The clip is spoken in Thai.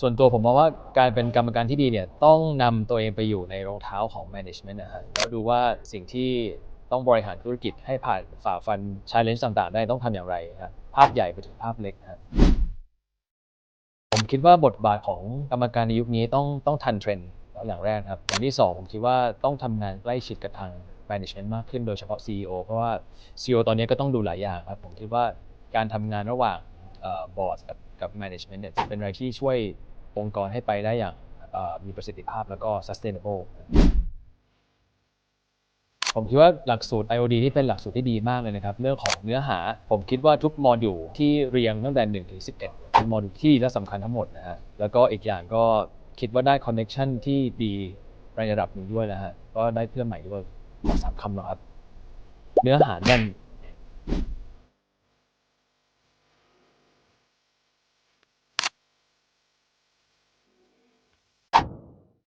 ส่วนตัวผมมองว่าการเป็นกรรมการที่ดีเนี่ยต้องนำตัวเองไปอยู่ในรองเท้าของ management นะฮะแล้วดูว่าสิ่งที่ต้องบริหารธุรกิจให้ผ่านฝ่าฟัน challenge ต่างๆ ได้ต้องทำอย่างไรครับภาพใหญ่ไปถึงภาพเล็กนะฮะผมคิดว่าบทบาทของกรรมการในยุคนี้ต้องต้องทันเทรนด์อย่างแรกครับอย่างที่สองผมคิดว่าต้องทำงานใกล้ชิดกับทาง management มากขึ้นโดยเฉพาะ CEO เพราะว่า CEO ตอนนี้ก็ต้องดูหลายอย่างครับผมคิดว่าการทำงานระหว่าง บอร์ดกับกับ management เนี่ยจะเป็นอะไรที่ช่วยองค์กรให้ไปได้อย่างมีประสิทธิภาพแล้วก็ sustainable ผมคิดว่าหลักสูตร IOD ที่เป็นหลักสูตรที่ดีมากเลยนะครับ เรื่องของเนื้อหา ผมคิดว่าทุกโมดูลที่เรียงตั้งแต่1ถึง11เป็นโมดูลที่ดีและสำคัญทั้งหมดนะฮะแล้วก็อีกอย่างก็คิดว่าได้คอนเน็ชันที่ดีในระดับหนึ่งด้วยนะฮะก็ได้เพื่อนใหม่ด้วยสามคำหรอครับ เนื้อหาแน่น